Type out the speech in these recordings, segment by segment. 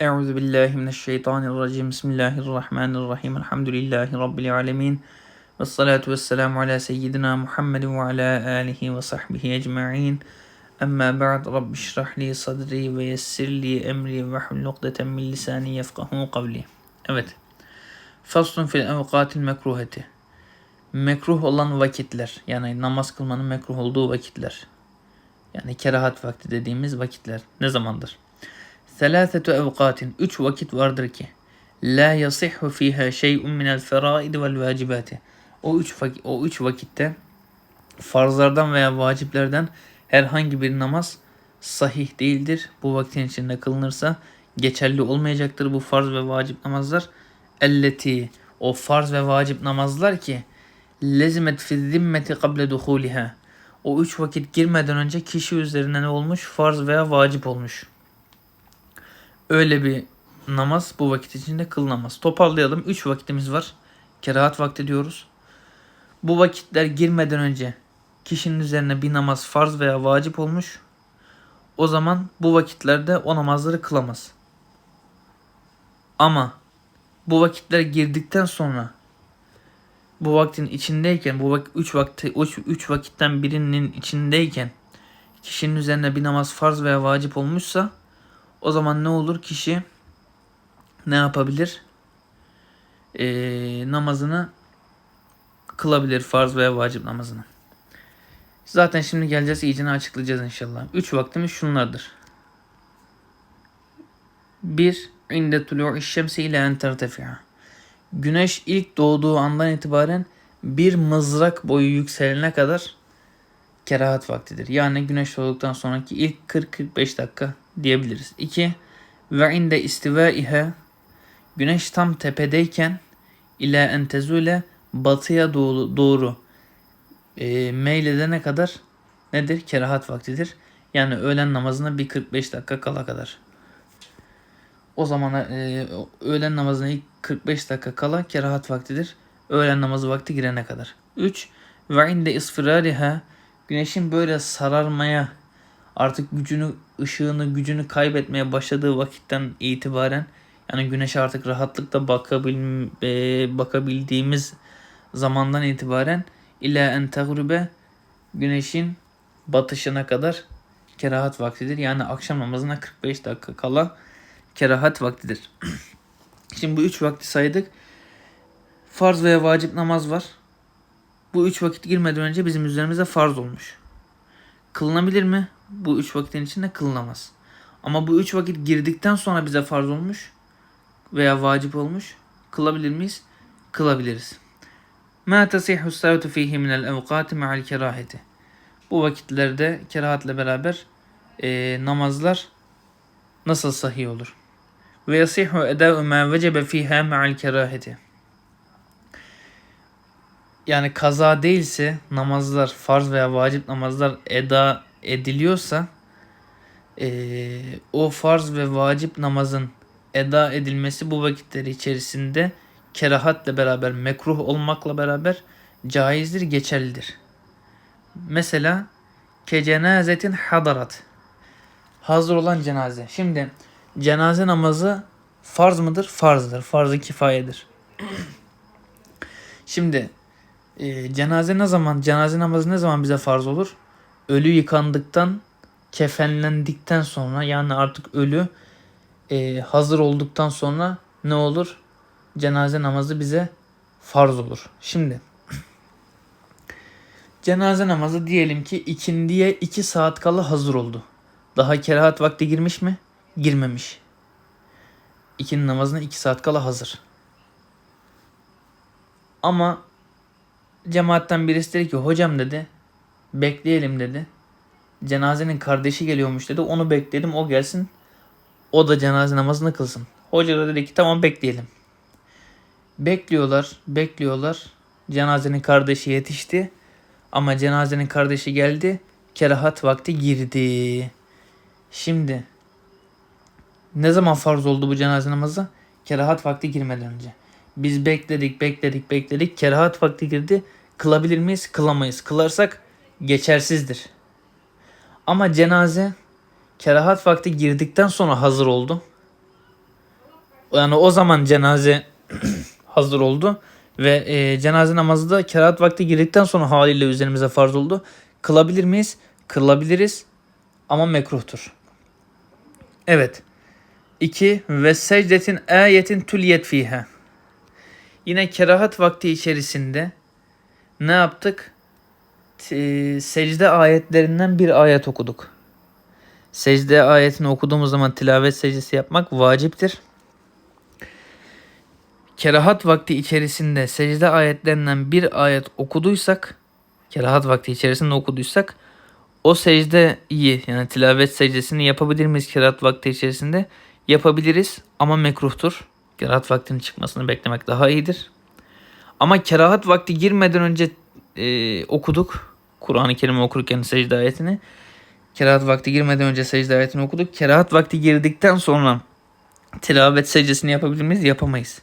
Euzu billahi mineşşeytanirracim. Bismillahirrahmanirrahim. Elhamdülillahi rabbil alamin. Ves salatu vesselamu ala seyyidina Muhammedin ve ala alihi ve sahbihi ecmaîn. Amma ba'd. Rabbi şrah li sadri ve yessir li emri ve hlul ukdeten min lisani yefkahu kavli. Evet. Faslun fil evkatil mekruheti. Mekruh olan vakitler. Yani namaz kılmanın mekruh olduğu vakitler. Yani kerahat vakti dediğimiz vakitler. Ne zamandır? Selâsetu evkatin. Üç vakit vardır ki. La yasihhu fiha şey'un minel feraid vel vacibati. O üç, o üç vakitte farzlardan veya vaciplerden herhangi bir namaz sahih değildir. Bu vaktin içinde kılınırsa geçerli olmayacaktır bu farz ve vacip namazlar. Elleti o farz ve vacip namazlar ki lezimet fi zimmeti kable duhuliha. O üç vakit girmeden önce kişi üzerine ne olmuş? Farz veya vacip olmuş. Öyle bir namaz bu vakit içinde kılınamaz. Toparlayalım. Üç vakitimiz var. Kerahat vakti diyoruz. Bu vakitler girmeden önce kişinin üzerine bir namaz farz veya vacip olmuş. O zaman bu vakitlerde o namazları kılamaz. Ama bu vakitler girdikten sonra bu vaktin içindeyken bu vak üç vakti üç, üç vakitten birinin içindeyken kişinin üzerine bir namaz farz veya vacip olmuşsa o zaman ne olur kişi ne yapabilir? Ee, namazını kılabilir farz veya vacip namazını. Zaten şimdi geleceğiz iyicini açıklayacağız inşallah. Üç vaktimiz şunlardır. Bir, inde tulu'u şemsi ile en. Güneş ilk doğduğu andan itibaren bir mızrak boyu yükselene kadar kerahat vaktidir. Yani güneş doğduktan sonraki ilk 40-45 dakika diyebiliriz. 2. Ve inde istivaiha güneş tam tepedeyken ila entezule batıya doğru, doğru e, meyledene kadar nedir? Kerahat vaktidir. Yani öğlen namazına bir 45 dakika kala kadar. O zaman e, öğlen namazına ilk 45 dakika kala kerahat vaktidir. Öğlen namazı vakti girene kadar. 3. Ve inde isfirariha güneşin böyle sararmaya artık gücünü, ışığını, gücünü kaybetmeye başladığı vakitten itibaren yani güneşe artık rahatlıkla bakabil, e, bakabildiğimiz zamandan itibaren ila en tegrübe güneşin batışına kadar kerahat vaktidir. Yani akşam namazına 45 dakika kala kerahat vaktidir. Şimdi bu üç vakti saydık. Farz veya vacip namaz var. Bu üç vakit girmeden önce bizim üzerimize farz olmuş. Kılınabilir mi? Bu üç vakitin içinde kılınamaz. Ama bu üç vakit girdikten sonra bize farz olmuş veya vacip olmuş. Kılabilir miyiz? Kılabiliriz. Ma tasihhu salatu fihi min el evkati ma'al keraheti. Bu vakitlerde kerahatle beraber e, namazlar nasıl sahih olur? Ve yasihu eda'u ma vecebe fiha ma'al keraheti. Yani kaza değilse namazlar, farz veya vacip namazlar eda ediliyorsa e, o farz ve vacip namazın eda edilmesi bu vakitler içerisinde kerahatle beraber, mekruh olmakla beraber caizdir, geçerlidir. Mesela ke cenazetin hadarat. Hazır olan cenaze. Şimdi cenaze namazı farz mıdır? Farzdır. Farz-ı kifayedir. Şimdi e, cenaze ne zaman, cenaze namazı ne zaman bize farz olur? Ölü yıkandıktan, kefenlendikten sonra yani artık ölü e, hazır olduktan sonra ne olur? Cenaze namazı bize farz olur. Şimdi cenaze namazı diyelim ki ikindiye iki saat kala hazır oldu. Daha kerahat vakti girmiş mi? Girmemiş. İkinin namazına iki saat kala hazır. Ama cemaatten birisi dedi ki hocam dedi bekleyelim dedi. Cenazenin kardeşi geliyormuş dedi. Onu bekledim o gelsin. O da cenaze namazını kılsın. Hoca da dedi ki tamam bekleyelim. Bekliyorlar, bekliyorlar. Cenazenin kardeşi yetişti. Ama cenazenin kardeşi geldi. Kerahat vakti girdi. Şimdi ne zaman farz oldu bu cenaze namazı? Kerahat vakti girmeden önce. Biz bekledik, bekledik, bekledik. Kerahat vakti girdi. Kılabilir miyiz? Kılamayız. Kılarsak geçersizdir. Ama cenaze kerahat vakti girdikten sonra hazır oldu. Yani o zaman cenaze hazır oldu. Ve e, cenaze namazı da kerahat vakti girdikten sonra haliyle üzerimize farz oldu. Kılabilir miyiz? Kılabiliriz ama mekruhtur. Evet. 2. Ve secdetin ayetin tülyet fiha. Yine kerahat vakti içerisinde ne yaptık? T- secde ayetlerinden bir ayet okuduk. Secde ayetini okuduğumuz zaman tilavet secdesi yapmak vaciptir. Kerahat vakti içerisinde secde ayetlerinden bir ayet okuduysak, kerahat vakti içerisinde okuduysak o secdeyi yani tilavet secdesini yapabilir miyiz kerahat vakti içerisinde? Yapabiliriz ama mekruhtur. Kerahat vaktinin çıkmasını beklemek daha iyidir. Ama kerahat vakti girmeden önce e, okuduk. Kur'an-ı Kerim okurken secde ayetini. Kerahat vakti girmeden önce secde ayetini okuduk. Kerahat vakti girdikten sonra tilavet secdesini yapabilir miyiz? Yapamayız.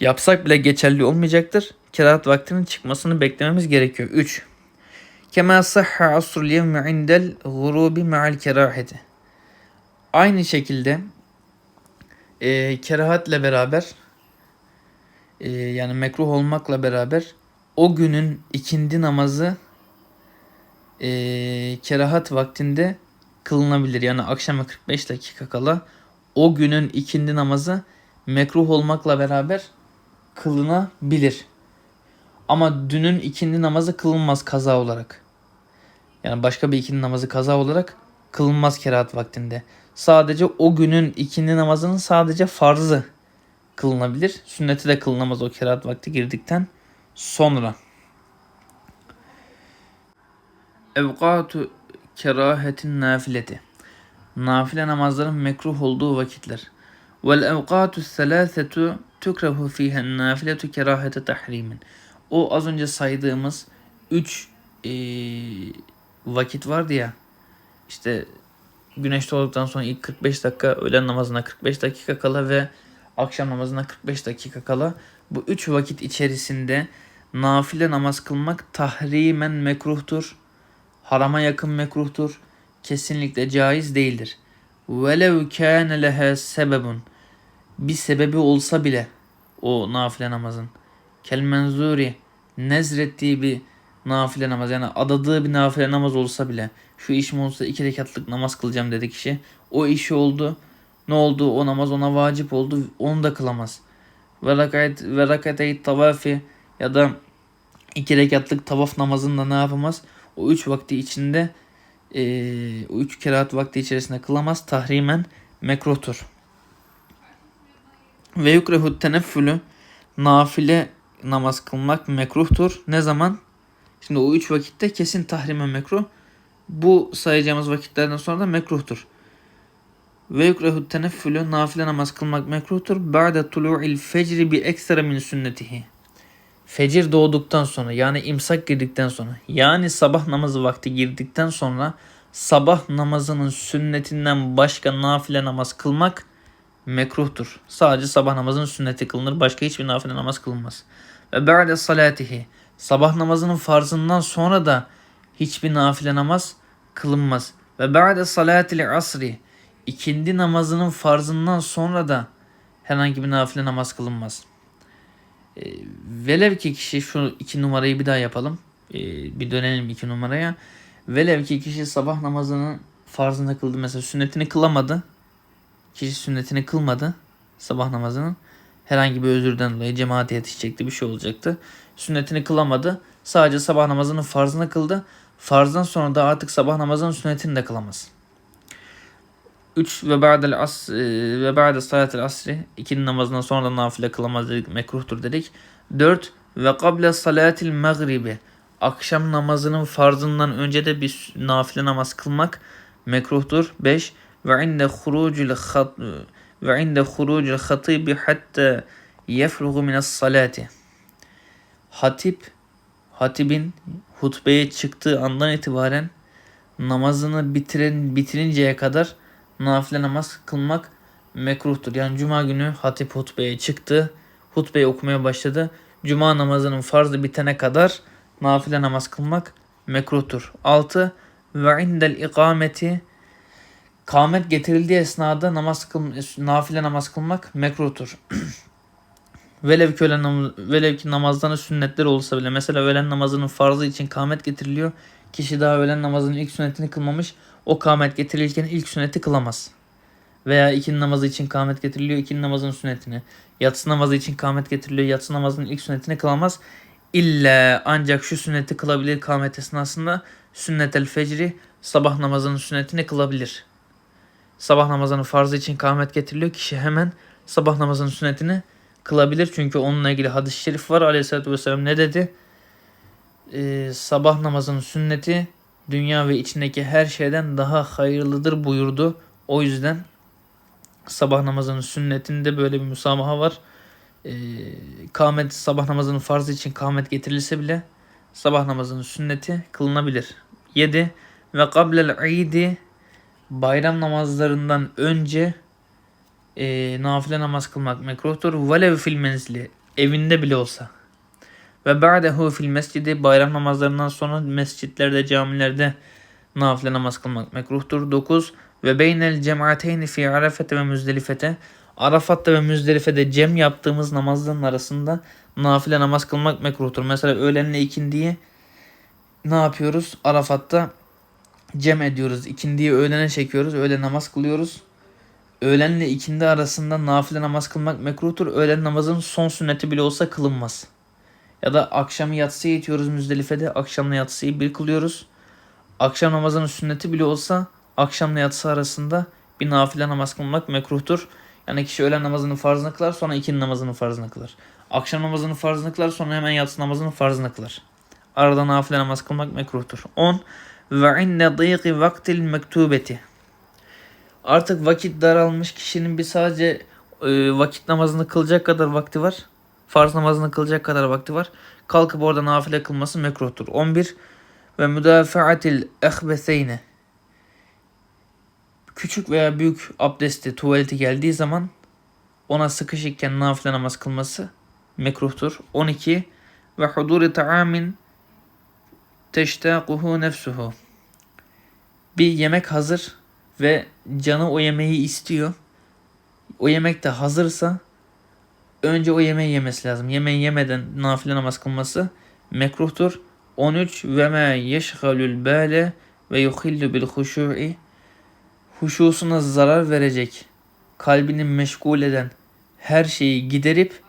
Yapsak bile geçerli olmayacaktır. Kerahat vaktinin çıkmasını beklememiz gerekiyor. 3. Kema sahha asrul yevmi indel gurubi ma'al keraheti. Aynı şekilde e, kerahatle beraber e, yani mekruh olmakla beraber o günün ikindi namazı e, kerahat vaktinde kılınabilir. Yani akşama 45 dakika kala o günün ikindi namazı mekruh olmakla beraber kılınabilir. Ama dünün ikindi namazı kılınmaz kaza olarak. Yani başka bir ikindi namazı kaza olarak kılınmaz kerahat vaktinde. Sadece o günün ikindi namazının sadece farzı kılınabilir. Sünneti de kılınamaz o kerahat vakti girdikten sonra. Evkatu kerahetin nafileti. Nafile namazların mekruh olduğu vakitler. Vel evkatu selasetu tukrehu fihen nafiletu kerahete tahrimin. O az önce saydığımız 3 e, vakit vardı ya. İşte güneş doğduktan sonra ilk 45 dakika, öğlen namazına 45 dakika kala ve akşam namazına 45 dakika kala bu 3 vakit içerisinde nafile namaz kılmak tahrimen mekruhtur. Harama yakın mekruhtur. Kesinlikle caiz değildir. Velev kâne lehe sebebun. Bir sebebi olsa bile o nafile namazın. Kel menzuri nezrettiği bir nafile namaz yani adadığı bir nafile namaz olsa bile şu işim olsa iki rekatlık namaz kılacağım dedi kişi. O işi oldu. Ne oldu? O namaz ona vacip oldu. Onu da kılamaz. Ve rakat ve rakatey tavafi ya da iki rekatlık tavaf namazında ne yapamaz? O üç vakti içinde e, o üç kerahat vakti içerisinde kılamaz. Tahrimen mekruhtur. Ve yukrehu teneffülü nafile namaz kılmak mekruhtur. Ne zaman? Şimdi o üç vakitte kesin tahrime mekruh. Bu sayacağımız vakitlerden sonra da mekruhtur. Ve yukrehu teneffülü nafile namaz kılmak mekruhtur. Ba'de tulu'il fecri bi ekstra min sünnetihi. Fecir doğduktan sonra yani imsak girdikten sonra yani sabah namazı vakti girdikten sonra sabah namazının sünnetinden başka nafile namaz kılmak mekruhtur. Sadece sabah namazının sünneti kılınır. Başka hiçbir nafile namaz kılınmaz. Ve ba'de salatihi. Sabah namazının farzından sonra da hiçbir nafile namaz kılınmaz. Ve ba'de salatil asri. ikindi namazının farzından sonra da herhangi bir nafile namaz kılınmaz. E, velev ki kişi şu iki numarayı bir daha yapalım. E, bir dönelim iki numaraya. Velev ki kişi sabah namazının farzını kıldı. Mesela sünnetini kılamadı. Kişi sünnetini kılmadı sabah namazının. Herhangi bir özürden dolayı cemaate yetişecekti bir şey olacaktı. Sünnetini kılamadı. Sadece sabah namazının farzını kıldı. Farzdan sonra da artık sabah namazının sünnetini de kılamaz. 3 ve ba'del as e, ve ba'de salatil asri ikinin namazından sonra da nafile kılamaz dedik mekruhtur dedik. 4 ve kable salatil magribi akşam namazının farzından önce de bir nafile namaz kılmak mekruhtur. 5 ve inde hurucul hat ve inde hurucul hatibi hatta yefrugu minas salati. Hatip hatibin hutbeye çıktığı andan itibaren namazını bitiren bitirinceye kadar nafile namaz kılmak mekruhtur. Yani cuma günü hatip hutbeye çıktı. Hutbeyi okumaya başladı. Cuma namazının farzı bitene kadar nafile namaz kılmak mekruhtur. 6. Ve indel ikameti Kâmet getirildiği esnada namaz kıl, nafile namaz kılmak mekruhtur. Velev ki, öğlen nam- velev ki namazdan sünnetler olsa bile mesela öğlen namazının farzı için kâmet getiriliyor. Kişi daha öğlen namazının ilk sünnetini kılmamış. O kâmet getirilirken ilk sünneti kılamaz. Veya ikindi namazı için kâmet getiriliyor. ikindi namazının sünnetini. Yatsı namazı için kâmet getiriliyor. Yatsı namazının ilk sünnetini kılamaz. İlla ancak şu sünneti kılabilir kâmet esnasında. Sünnetel fecri sabah namazının sünnetini kılabilir. Sabah namazının farzı için kâmet getiriliyor. Kişi hemen sabah namazının sünnetini kılabilir. Çünkü onunla ilgili hadis-i şerif var. Aleyhisselatü vesselam ne dedi? Ee, sabah namazının sünneti dünya ve içindeki her şeyden daha hayırlıdır buyurdu. O yüzden sabah namazının sünnetinde böyle bir müsamaha var. Ee, kâmet, sabah namazının farzı için kâmet getirilse bile sabah namazının sünneti kılınabilir. 7. Ve kablel idi bayram namazlarından önce e, nafile namaz kılmak mekruhtur. Velev fil menzili evinde bile olsa. Ve ba'dehu fil mescidi bayram namazlarından sonra mescitlerde camilerde nafile namaz kılmak mekruhtur. 9. Ve beynel cemaateyni fi arafete ve müzdelifete Arafat'ta ve Müzdelife'de cem yaptığımız namazların arasında nafile namaz kılmak mekruhtur. Mesela öğlenle ikindiyi ne yapıyoruz? Arafat'ta cem ediyoruz. İkindiyi öğlene çekiyoruz. Öğle namaz kılıyoruz. Öğlenle ikindi arasında nafile namaz kılmak mekruhtur. Öğlen namazının son sünneti bile olsa kılınmaz. Ya da akşamı yatsıya itiyoruz Müzdelife'de. Akşamla yatsıyı bir kılıyoruz. Akşam namazının sünneti bile olsa akşamla yatsı arasında bir nafile namaz kılmak mekruhtur. Yani kişi öğlen namazının farzını kılar sonra ikindi namazının farzını kılar. Akşam namazının farzını kılar sonra hemen yatsı namazının farzını kılar. Arada nafile namaz kılmak mekruhtur. 10. Ve inne dıyıki vaktil mektubeti. Artık vakit daralmış kişinin bir sadece e, vakit namazını kılacak kadar vakti var. Farz namazını kılacak kadar vakti var. Kalkıp orada nafile kılması mekruhtur. 11. Ve müdafaatil ehbeseyne. Küçük veya büyük abdesti, tuvaleti geldiği zaman ona sıkışıkken nafile namaz kılması mekruhtur. 12. Ve huduri taamin teştakuhu nefsuhu. Bir yemek hazır ve canı o yemeği istiyor. O yemek de hazırsa önce o yemeği yemesi lazım. Yemeği yemeden nafile namaz kılması mekruhtur. 13 ve ma yeşhalul bale ve yuhillu bil huşu'i huşusuna zarar verecek, kalbini meşgul eden her şeyi giderip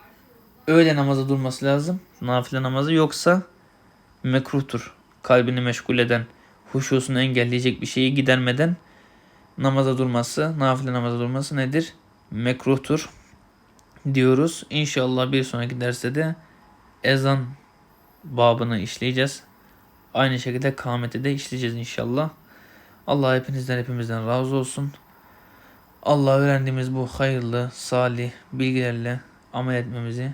öğle namazı durması lazım. Nafile namazı yoksa mekruhtur. Kalbini meşgul eden, huşusunu engelleyecek bir şeyi gidermeden namaza durması, nafile namaza durması nedir? Mekruhtur diyoruz. İnşallah bir sonraki derste de ezan babını işleyeceğiz. Aynı şekilde kâmeti de işleyeceğiz inşallah. Allah hepinizden hepimizden razı olsun. Allah öğrendiğimiz bu hayırlı, salih bilgilerle amel etmemizi